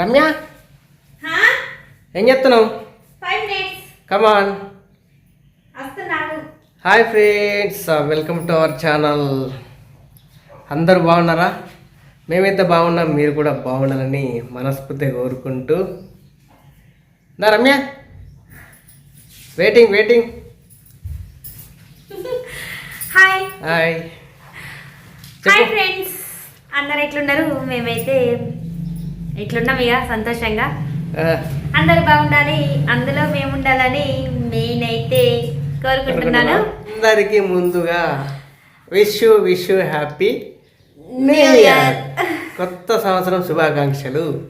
రమ్య? ఏం చెప్తున్నావు come on hi friends welcome to our channel అందరూ బాగున్నారా? మేమైతే బాగున్నాం మీరు కూడా బాగుండాలని మనస్ఫూర్తిగా కోరుకుంటూ. నా Ramya? Waiting waiting hi hi hi friends అందరు ఎట్లున్నారు? మేమైతే ఎట్లున్నాం ఇక సంతోషంగా. అందరు బాగుండాలి అందులో మేము ఉండాలని నేనైతే కోరుకుంటున్నాను. అందరికీ ముందుగా wish wish happy new year. కొత్త సంవత్సరం శుభాకాంక్షలు.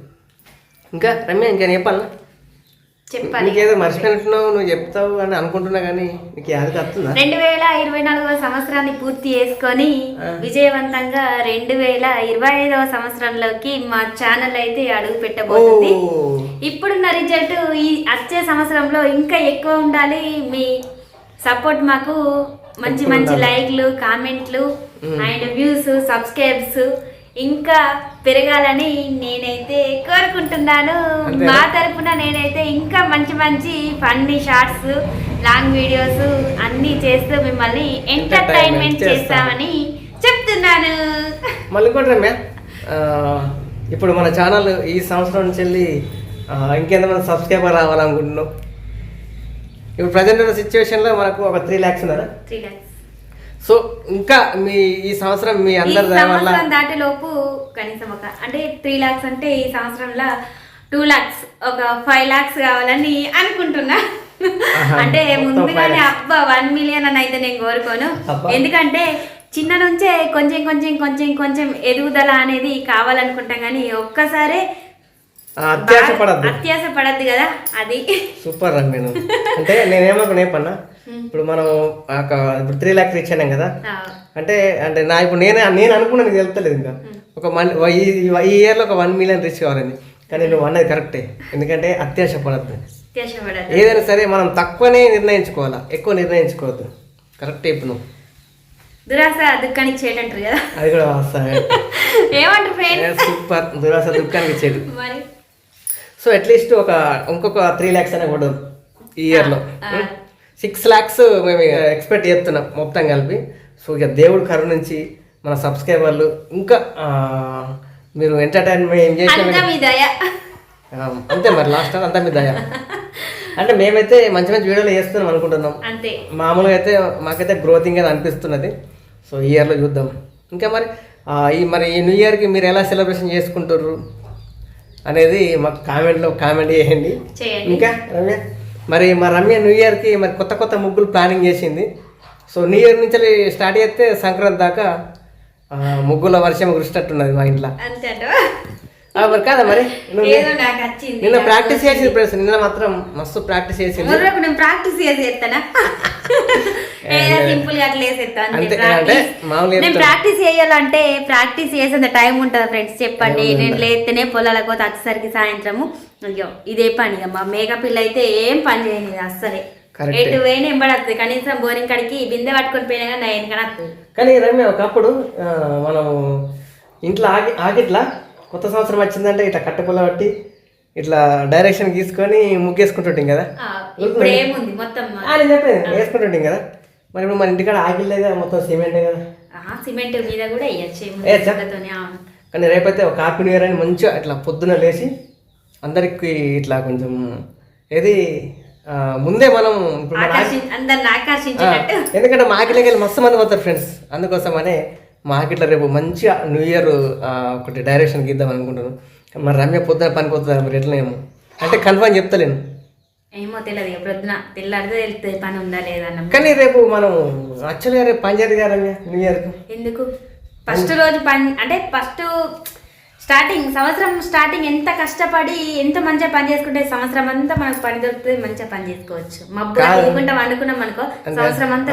ఇంకా రమ్య ఇంకా చెప్పాలా చెప్పాలి నీకేదో మర్చిపోయినట్టున్నావు నువ్వు చెప్తావు అని అనుకుంటున్నా కానీ నీకు యాదకి వస్తుందా రెండు వేల ఇరవై నాలుగవ సంవత్సరాన్ని పూర్తి చేసుకొని. విజయవంతంగా రెండు వేల ఇరవై ఐదవ సంవత్సరంలోకి మా ఛానల్ అయితే అడుగు పెట్టబోతుంది ఇప్పుడున్న రిజల్ట్ ఈ వచ్చే సంవత్సరంలో ఇంకా ఎక్కువ ఉండాలి మీ సపోర్ట్ మాకు మంచి మంచి. లైక్లు కామెంట్లు. అండ్ వ్యూస్ సబ్స్క్రైబ్స్ ఇంకా పెరగాలని నేనైతే కోరుకుంటున్నాను? మా తరపున నేనైతే ఇంకా మంచి మంచి ఫన్నీ షార్ట్స్ లాంగ్ వీడియోస్ అన్నీ చేస్తూ మిమ్మల్ని ఎంటర్టైన్మెంట్. చేస్తామని చెప్తున్నాను. మళ్ళీ ఆ, ఇప్పుడు మన ఛానల్ ఈ సంవత్సరం నుంచి వెళ్ళి ఇంకెంతమంది సబ్స్క్రైబర్ రావాలనుకుంటున్నావు ఇప్పుడు ప్రజెంట్ ఉన్న సిచ్యువేషన్లో మనకు ఒక త్రీ ల్యాక్స్ ఉన్నారా? త్రీ ల్యాక్స్ సో ఇంకా మీ ఈ సంవత్సరం మీ అందరి సంవత్సరం దాటే లోపు కనీసం ఒక అంటే త్రీ లాక్స్ అంటే ఈ సంవత్సరంలో టూ లాక్స్ ఒక ఫైవ్ లాక్స్ కావాలని అనుకుంటున్నా. అంటే ముందుగానే. అబ్బా వన్ మిలియన్ అని అయితే నేను కోరుకోను. ఎందుకంటే చిన్న నుంచే కొంచెం కొంచెం కొంచెం కొంచెం ఎదుగుదల అనేది కావాలనుకుంటాం కానీ ఒక్కసారే అత్యాశ పడద్దు. కదా అది. సూపర్ అంటే నేనేమనుకున్నా ఏమన్నా ఇప్పుడు మనం ఇప్పుడు త్రీ ల్యాక్స్ ఇచ్చాను కదా. అంటే అంటే నా ఇప్పుడు నేనే నేను అనుకున్నా నీకు తెలుస్తలేదు ఇంకా. ఒక వన్ ఈ ఇయర్లో ఒక వన్ మిలియన్ రీచ్ కావాలని కానీ నువ్వు అన్నది కరెక్టే ఎందుకంటే అత్యాశ పడద్దు ఏదైనా సరే మనం తక్కువనే నిర్ణయించుకోవాలా. ఎక్కువ నిర్ణయించుకోవద్దు. కరెక్టే ఇప్పుడు నువ్వు. దురాశ దుఃఖానికి చేయటంటారు కదా. అది కూడా వాస్తవమే. ఏమంటారు ఫ్రెండ్స్ సూపర్. దురాశ దుఃఖానికి మరి? సో అట్లీస్ట్ ఒక ఇంకొక త్రీ ల్యాక్స్ అనే కూడా ఈ ఇయర్లో. సిక్స్ ల్యాక్స్ మేము ఎక్స్పెక్ట్ చేస్తున్నాం మొత్తం కలిపి. సో ఇక దేవుడు కరు నుంచి మన సబ్స్క్రైబర్లు ఇంకా మీరు ఎంటర్టైన్మెంట్ ఏం చేసిన అంతా అంతే మరి లాస్ట్ అంతా మీ దయ. అంటే మేమైతే మంచి మంచి వీడియోలు చేస్తున్నాం అనుకుంటున్నాం. అంతే. మామూలుగా అయితే మాకైతే గ్రోతింగ్ అని అనిపిస్తున్నది. సో ఈ ఇయర్లో చూద్దాం. ఇంకా మరి ఈ మరి ఈ న్యూ ఇయర్కి మీరు ఎలా సెలబ్రేషన్ చేసుకుంటారు అనేది మాకు కామెంట్లో కామెంట్ చేయండి. చేయండి. ఇంకా రమ్య? మరి మా రమ్య న్యూ ఇయర్కి మరి కొత్త కొత్త ముగ్గులు ప్లానింగ్ చేసింది. సో న్యూ ఇయర్ నుంచి స్టార్ట్ చేస్తే సంక్రాంతి దాకా ముగ్గుల వర్షం కురిసినట్టున్నది మా ఇంట్లో. అంతే మరి కాదా మరి? నిన్న ప్రాక్టీస్ చేసింది ప్రెస్ నిన్న మాత్రం మస్తు ప్రాక్టీస్ చేసింది. నేను ప్రాక్టీస్ చేసి ఏదో సింపుల్గా అట్లా నేను చెప్తాను. ప్రాక్టీస్ చేయాలంటే ప్రాక్టీస్ చేసేంత టైం ఉంటుంది ఫ్రెండ్స్ చెప్పండి. నేను లేస్తేనే పొలాలకు పోతే వచ్చేసరికి సాయంత్రము. అయ్యో ఇదే పని ఇక మా మేక పిల్ల అయితే ఏం పని చేయని అస్సలే. ఎటు పోయినా ఎంబడద్దు కనీసం బోరింగ్ కాడికి బిందె పట్టుకొని పోయినా కానీ నా వెనకన వస్తుంది కానీ రమ్య ఒకప్పుడు మనం ఇంట్లో ఆగి ఆగిట్లా కొత్త సంవత్సరం వచ్చిందంటే ఇట్లా కట్టపుల్ల బట్టి ఇట్లా డైరెక్షన్ గీసుకొని ముగ్గేసుకుంటుంటాం కదా? ఏముంది? మొత్తం ఆ, నేను చెప్పేది వేసుకుంటుంటాం కదా? మరి ఇప్పుడు మన ఇంటికాడ ఆగిలేదు కదా మొత్తం సిమెంటే కదా? సిమెంట్ మీద కూడా వేయచ్చు కానీ రేపైతే ఒక హ్యాపీ న్యూ ఇయర్ అని మంచిగా ఇట్లా పొద్దున లేచి అందరికి ఇట్లా కొంచెం ఏది ముందే మనం ఇప్పుడు ఎందుకంటే మా ఆకిలోకి వెళ్ళి మస్తు మంది పోతారు ఫ్రెండ్స్ అందుకోసమనే మా ఆకిట్లో రేపు మంచిగా న్యూ ఇయర్ ఒకటి డైరెక్షన్ గీద్దాం అనుకుంటున్నాను. మరి రమ్య పొద్దున పని పోతుందా మరి? ఎట్లనేమో అంటే కన్ఫర్మ్ చెప్తలేను. ఏమో తెలియదు ప్రొద్దున తెల్లారితే తెలుస్తుంది పని ఉందా లేదా అన్న. కానీ రేపు మనం యాక్చువల్గా రేపు పని చేయదు కదా రమ్య న్యూ ఇయర్కి ఎందుకు? ఫస్ట్ రోజు పని అంటే ఫస్ట్ స్టార్టింగ్ సంవత్సరం స్టార్టింగ్ ఎంత కష్టపడి ఎంత మంచిగా పని చేసుకుంటే సంవత్సరం అంతా మనకు పని దొరుకుతుంది మంచిగా పని చేసుకోవచ్చు. మబ్బు. తినుకుంటా వండుకున్నాం అనుకో సంవత్సరం అంతా.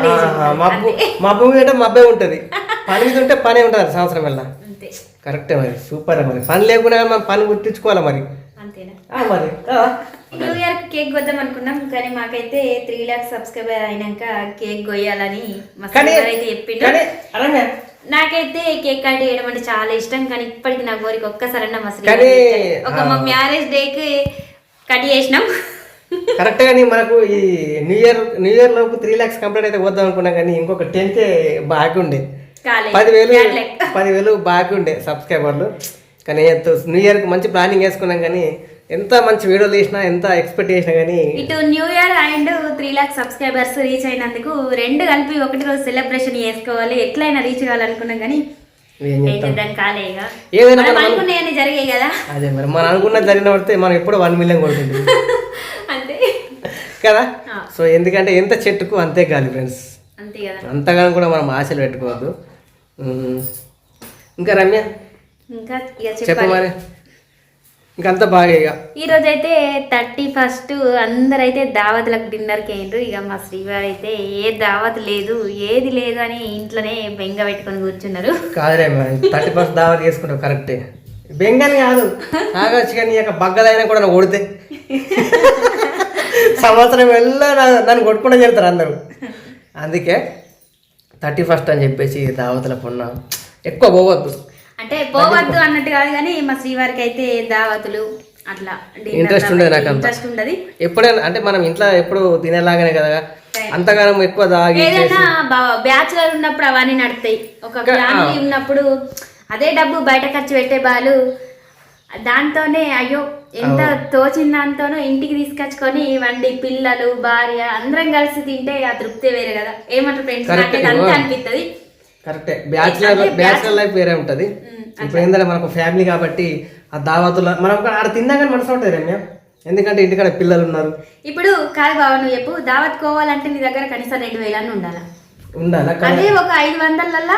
మబ్బు. మబ్బు మీద మబ్బే ఉంటుంది. పని మీద ఉంటే పనే ఉంటుంది సంవత్సరం వెళ్ళా అంతే. కరెక్టే మరి సూపర్ మరి. పని లేకుండా మనం పని గుర్తించుకోవాలి మరి. మరి? న్యూ ఇయర్ కేక్ కొద్దాం అనుకున్నాం కానీ మాకైతే త్రీ లాక్స్ సబ్స్క్రైబర్ అయినాక కేక్ కొయ్యాలని మా కానీ సార్ అయితే చెప్పిండు. కానీ రమ్య నాకైతే కేక్ కట్ చేయడం అంటే చాలా ఇష్టం కానీ ఇప్పటికి నా కోరిక ఒక్కసారన్నా మా కానీ. ఒక మా. మ్యారేజ్ డేకి కట్ చేసినాం. కరెక్ట్ గానీ మనకు ఈ న్యూ ఇయర్ న్యూ ఇయర్ లోపు త్రీ లాక్స్ కంప్లీట్ అయితే వద్దాం అనుకున్నాం కానీ ఇంకొక టెన్ కే బాకీ ఉండే. కాలేదు పదివేలు. పదివేలు బాకీ ఉండే సబ్స్క్రైబర్లు. కానీ న్యూ ఇయర్కి మంచి ప్లానింగ్ వేసుకున్నాం కానీ ఎంత మంచి వీడియోలు తీసినా ఎంత ఎక్స్పెక్ట్ చేసినా కానీ ఇటు new year and three lakh subscribers reach అయినందుకు రెండు కలిపి ఒకటి రోజు సెలబ్రేషన్ చేసుకోవాలి. ఎట్లయినా రీచ్ కావాలనుకున్నాం కానీ ఏదైనా జరిగాయి కదా. అదే మరి మనం అనుకున్న జరిగిన పడితే మనం ఎప్పుడు వన్ మిలియన్ కొడుతుంది అంతే. కదా. సో ఎందుకంటే ఎంత చెట్టుకు అంతే గాలి ఫ్రెండ్స్ అంతే కదా. అంతగానో కూడా మనం ఆశలు పెట్టుకోవద్దు. ఇంకా రమ్య? ఇంకా ఇక చెప్పు చెప్పాలి మరి. ఇంకంతా బాగా ఇక. ఈ రోజు అయితే థర్టీ ఫస్ట్ అందరైతే దావతులకు డిన్నర్కి అయ్యిండ్రు ఇక మా శ్రీవారు అయితే ఏ దావత్ లేదు ఏది లేదు అని ఇంట్లోనే బెంగ పెట్టుకొని కూర్చున్నారు. కాదురే థర్టీ పర్సెంట్ దావా తీసుకుంటావు కరెక్టే. బెంగని కాదు తాగొచ్చు కానీ ఇక బగ్గలైనా కూడా నన్ను కొడితే. సంవత్సరం వెళ్ళా నన్ను కొట్టుకుంటూ చెప్తారు అందరూ. అందుకే థర్టీ ఫస్ట్ అని చెప్పేసి దావతులకు ఉన్నా ఎక్కువ పోవద్దు. అంటే పోవద్దు అన్నట్టు కాదు కానీ మా శ్రీవారికి అయితే దావతులు అట్లా Interest ఉండదు నాకు. ఇంట్రెస్ట్ ఉండదు. ఎప్పుడైనా అంటే మనం ఇంట్లో ఎప్పుడు తినేలాగానే కదా. అంతగానం ఎక్కువ దాగి ఏదైనా బ్యాచులర్ ఉన్నప్పుడు అవన్నీ నడుతాయి ఒక ఫ్యామిలీ ఉన్నప్పుడు అదే డబ్బు బయట ఖర్చు పెట్టే బాలు దాంతోనే అయ్యో ఎంత తోచిన దాంతోనో ఇంటికి తీసుకొచ్చుకొని వండి పిల్లలు భార్య అందరం కలిసి తింటే ఆ తృప్తి వేరే కదా. ఏమంటారు ఫ్రెండ్స్. నాకైతే అంతే అనిపిస్తుంది కరెక్టే. బ్యాచులర్ బ్యాచులర్ లైఫ్ వేరే ఉంటుంది. ఇప్పుడు ఏంటంటే మనకు ఫ్యామిలీ కాబట్టి ఆ దావతుల మనం ఆడ తిన్నా కానీ మనసు ఉంటుంది రమ్య. ఎందుకంటే ఇంటికాడ పిల్లలు ఉన్నారు. ఇప్పుడు కాదు బావ నువ్వు చెప్పు. దావత్ కోవాలంటే నీ దగ్గర కనీసం రెండు వేలన్నీ ఉండాలి? ఉండాలా? అదే ఒక ఐదు వందలల్లా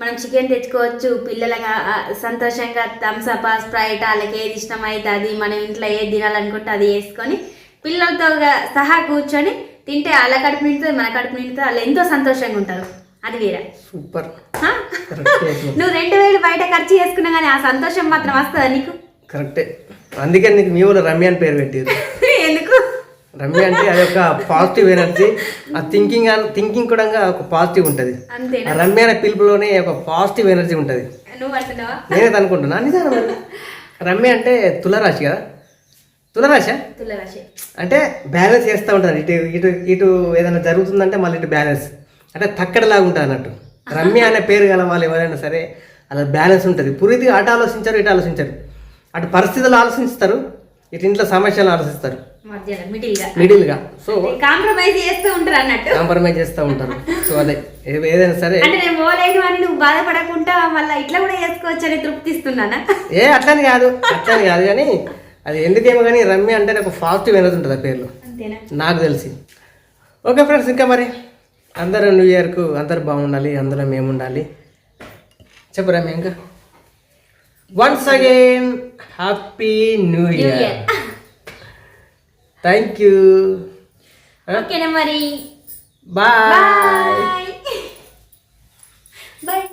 మనం చికెన్ తెచ్చుకోవచ్చు పిల్లలగా ఆ, సంతోషంగా థమ్స్అప్ స్ప్రైట్ వాళ్ళకి ఏది ఇష్టమైతే అది మనం ఇంట్లో ఏది తినాలనుకుంటే అది వేసుకొని పిల్లలతో సహా కూర్చొని తింటే వాళ్ళ కడుపు నిండుతుంది మన కడుపు నిండుతుంది వాళ్ళు ఎంతో సంతోషంగా ఉంటారు. అది వేరే. సూపర్. నువ్వు రెండు వేలు బయట ఖర్చు చేసుకున్నా కానీ ఆ సంతోషం మాత్రం వస్తుందా నీకు? కరెక్టే అందుకే నీకు మీ ఊళ్ళో రమ్య అని పేరు పెట్టారు రమ్య అంటే అది ఒక పాజిటివ్ ఎనర్జీ ఆ థింకింగ్ థింకింగ్ కూడా ఒక పాజిటివ్ ఉంటుంది. రమ్య అనే పిలుపులోనే ఒక పాజిటివ్ ఎనర్జీ ఉంటుంది. నేనే అనుకుంటున్నా. నిజాను రమ్య అంటే తులరాశి కదా? తులరాశి? తులరాశి. అంటే బ్యాలెన్స్ చేస్తూ ఉంటారు ఇటు ఇటు ఇటు ఏదైనా జరుగుతుందంటే మళ్ళీ ఇటు బ్యాలెన్స్ అంటే తక్కడలాగా ఉంటుంది అన్నట్టు. రమ్య అనే పేరు గల వాళ్ళు ఎవరైనా సరే అలా బ్యాలెన్స్ ఉంటుంది. పూర్తిగా అటు ఆలోచించారు ఇటు ఆలోచించారు. అటు పరిస్థితులు ఆలోచిస్తారు ఇటు ఇంట్లో సమస్యలు ఆలోచిస్తారు. మిడిల్గా సో కాంప్రమైజ్ చేస్తూ ఉంటారు అన్నట్టు. కాంప్రమైజ్ చేస్తూ ఉంటారు. సో అదే ఏదైనా సరే. అంటే నేను పోలేను అని నువ్వు బాధపడకుండా మళ్ళీ ఇట్లా కూడా చేసుకోవచ్చు అని తృప్తిస్తున్నానా? ఏ అట్లని కాదు. అట్లని కాదు కానీ అది ఎందుకేమో కానీ రమ్య అంటే ఒక పాజిటివ్ ఎనర్జీ ఉంటుంది ఆ పేర్లు. నాకు తెలిసి. ఓకే ఫ్రెండ్స్ ఇంకా మరి. అందరూ న్యూ ఇయర్కు అందరూ బాగుండాలి అందులో మేము ఉండాలి చెప్పు రమ్య ఇంకా. Once again happy new year Thank you. Okay, Namari. Bye. Bye. Bye.